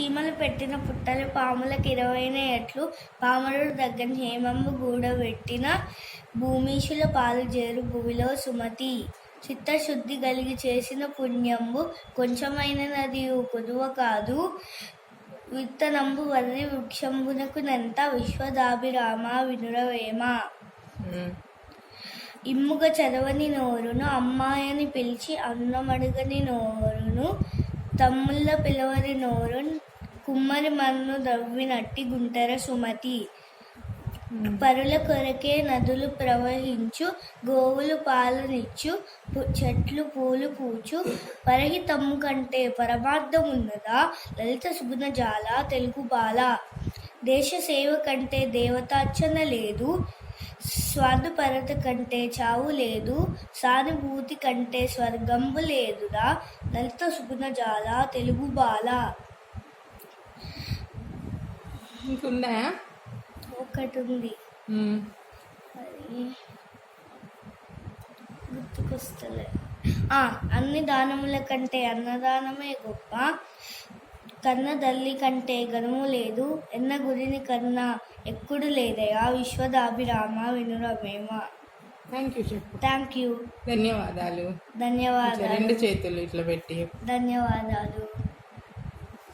చీమలు పెట్టిన పుట్టలు పాములకు ఇరవైన ఎట్లు పామరుడు దగ్గర హేమంబు గూడబెట్టిన భూమీషుల పాలు చేరు భూమిలో సుమతి. చిత్తశుద్ధి కలిగి చేసిన పుణ్యంబు కొంచెమైన నది కొదువ కాదు. విత్తనంబు వరి వృక్షంబునకు నంత విశ్వదాభిరామ వినురవేమ. ఇమ్ముగ చదవని నోరును అమ్మాయని పిలిచి అన్నమడుగని నోరును తమ్ముళ్ళ పిలవని నోరు కుమ్మరి మన్ను దవ్వినట్టి గుంటర సుమతి. పరుల కొరకే నదులు ప్రవహించు గోవులు పాలనిచ్చు చెట్లు పూలు పూచు. పరహితమ్ము కంటే పరమార్థం ఉన్నదా లలిత సుగుణ జాల తెలుగు బాల. దేశ సేవ కంటే దేవతార్చన లేదు. స్వార్థపరత కంటే చావు లేదు. సానుభూతి కంటే స్వర్గంబు లేదురా? లలిత సుగుణ జాల తెలుగు బాల. ఇంకున్నాయా ఒకటి ఉంది. అది గుర్తుకొస్తలే. ఆ, అన్ని దానముల కంటే అన్నదానమే గొప్ప. కన్న తల్లి కంటే గనుము లేదు. ఎన్న గురిని కన్నా ఎక్కుడు లేదయా? విశ్వదాభిరామ వినురమేమ. థ్యాంక్ యూ చెప్పు. థ్యాంక్ యూ ధన్యవాదాలు. ధన్యవాదాలు. రెండు చేతులు ఇట్లా పెట్టి ధన్యవాదాలు.